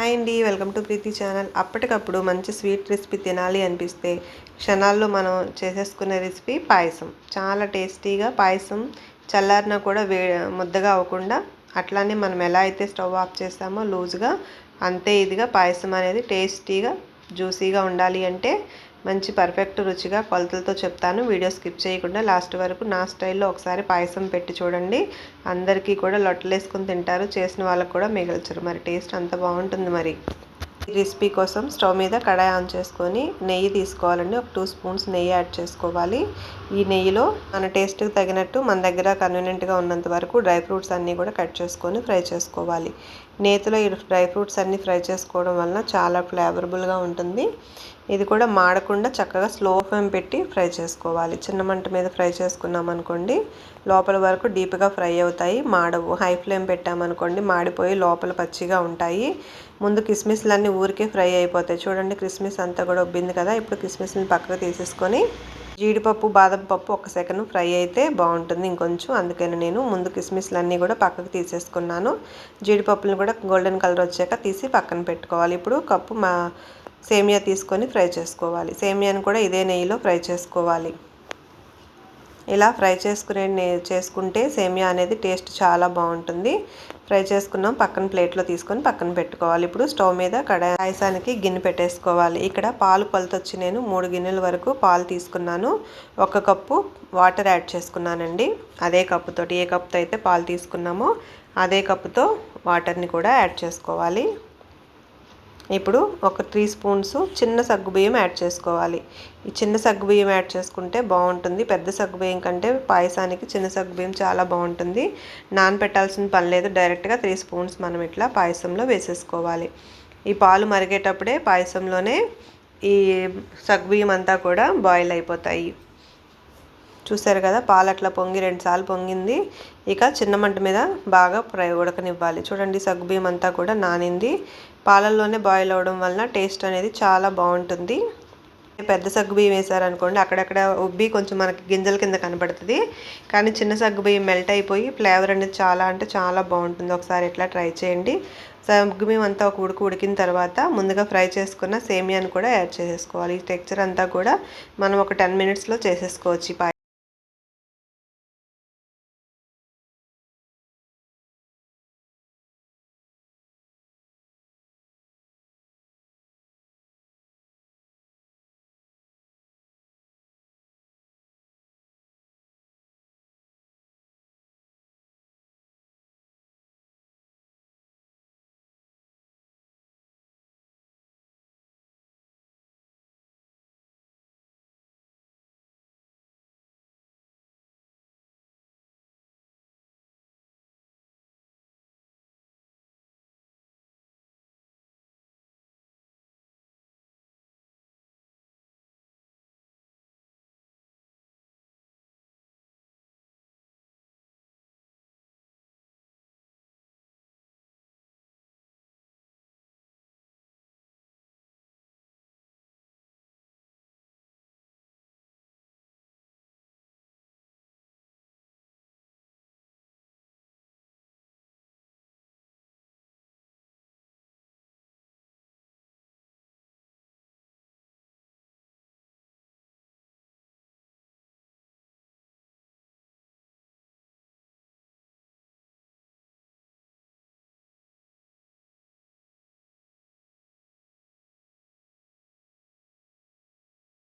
Hi అండి welcome to Preethi channel. అప్పటికప్పుడు మంచి స్వీట్ రెసిపీ తినాలి అనిపిస్తే క్షణాల్లో మనం చేసేసుకునే రెసిపీ పాయసం. చాలా టేస్టీగా పాయసం చల్లారినా కూడా వే ముద్దగా అవ్వకుండా అట్లానే మనం ఎలా అయితే స్టవ్ ఆఫ్ చేస్తామో లూజ్గా అంతే ఇదిగా పాయసం అనేది టేస్టీగా జ్యూసీగా ఉండాలి అంటే మంచి పర్ఫెక్ట్ రుచిగా కొలతలతో చెప్తాను. వీడియో స్కిప్ చేయకుండా లాస్ట్ వరకు నా స్టైల్లో ఒకసారి పాయసం పెట్టి చూడండి. అందరికీ కూడా లొట్టలేసుకుని తింటారు. చేసిన వాళ్ళకు కూడా మిగల్చరు. మరి టేస్ట్ అంత బాగుంటుంది మరి. రెసిపీ కోసం స్టవ్ మీద కడాయి ఆన్ చేసుకొని నెయ్యి తీసుకోవాలండి. ఒక టూ స్పూన్స్ నెయ్యి యాడ్ చేసుకోవాలి. ఈ నెయ్యిలో మన టేస్ట్కి తగినట్టు మన దగ్గర కన్వీనియంట్గా ఉన్నంత వరకు డ్రై ఫ్రూట్స్ అన్నీ కూడా కట్ చేసుకొని ఫ్రై చేసుకోవాలి. నేతిలో ఈ డ్రై ఫ్రూట్స్ అన్నీ ఫ్రై చేసుకోవడం వలన చాలా ఫ్లేవరబుల్గా ఉంటుంది. ఇది కూడా మాడకుండా చక్కగా స్లో ఫ్లేమ్ పెట్టి ఫ్రై చేసుకోవాలి. చిన్న మంట మీద ఫ్రై చేసుకున్నాం అనుకోండి లోపల వరకు డీప్గా ఫ్రై అవుతాయి. మాడవు హై ఫ్లేమ్ పెట్టామనుకోండి మాడిపోయి లోపల పచ్చిగా ఉంటాయి. ముందు కిస్మిస్లన్నీ ఊరికే ఫ్రై అయిపోతాయి. చూడండి కిస్మిస్ అంతా కూడా ఉబ్బింది కదా. ఇప్పుడు కిస్మిస్ని పక్కకు తీసేసుకొని జీడిపప్పు బాదం పప్పు ఒక సెకండ్ ఫ్రై అయితే బాగుంటుంది ఇంకొంచెం. అందుకని నేను ముందు కిస్మిస్లన్నీ కూడా పక్కకు తీసేసుకున్నాను. జీడిపప్పులను కూడా గోల్డెన్ కలర్ వచ్చాక తీసి పక్కన పెట్టుకోవాలి. ఇప్పుడు కప్పు మా సేమియా తీసుకొని ఫ్రై చేసుకోవాలి. సేమియాని కూడా ఇదే నెయ్యిలో ఫ్రై చేసుకోవాలి. ఇలా ఫ్రై చేసుకునే చేసుకుంటే సేమియా అనేది టేస్ట్ చాలా బాగుంటుంది. ఫ్రై చేసుకున్నాం పక్కన ప్లేట్లో తీసుకొని పక్కన పెట్టుకోవాలి. ఇప్పుడు స్టవ్ మీద కడాయి పాయసానికి గిన్నె పెట్టేసుకోవాలి. ఇక్కడ పాలు కొలత నేను మూడు గిన్నెల వరకు పాలు తీసుకున్నాను. ఒక కప్పు వాటర్ యాడ్ చేసుకున్నానండి. అదే కప్పుతోటి ఏ కప్పుతో అయితే పాలు తీసుకున్నామో అదే కప్పుతో వాటర్ని కూడా యాడ్ చేసుకోవాలి. ఇప్పుడు ఒక త్రీ స్పూన్స్ చిన్న సగ్గుబియ్యం యాడ్ చేసుకోవాలి. ఈ చిన్న సగ్గుబియ్యం యాడ్ చేసుకుంటే బాగుంటుంది. పెద్ద సగ్గుబియ్యం కంటే పాయసానికి చిన్న సగ్గుబియ్యం చాలా బాగుంటుంది. నానపెట్టాల్సిన పని లేదు. డైరెక్ట్గా త్రీ స్పూన్స్ మనం ఇట్లా పాయసంలో వేసేసుకోవాలి. ఈ పాలు మరిగేటప్పుడే పాయసంలోనే ఈ సగ్గుబియ్యం అంతా కూడా బాయిల్ అయిపోతాయి. చూసారు కదా? పాలు అట్లా పొంగి రెండుసార్లు పొంగింది. ఇక చిన్న మంట మీద బాగా ఫ్రై ఉడకనివ్వాలి. చూడండి సగ్గుబియ్యం అంతా కూడా నానింది. పాలల్లోనే బాయిల్ అవ్వడం వలన టేస్ట్ అనేది చాలా బాగుంటుంది. పెద్ద సగ్గు బియ్యం వేసారనుకోండి అక్కడక్కడ ఉబ్బి కొంచెం మనకి గింజల కింద కనబడుతుంది కానీ చిన్న సగ్గు బియ్యం మెల్ట్ అయిపోయి ఫ్లేవర్ అనేది చాలా అంటే చాలా బాగుంటుంది. ఒకసారి ఎట్లా ట్రై చేయండి. సగ్గు బియ్యం అంతా ఒక ఉడుకు ఉడికిన తర్వాత ముందుగా ఫ్రై చేసుకున్న సేమియాను కూడా యాడ్ చేసేసుకోవాలి. ఈ టెక్చర్ అంతా కూడా మనం ఒక టెన్ మినిట్స్లో చేసేసుకోవచ్చు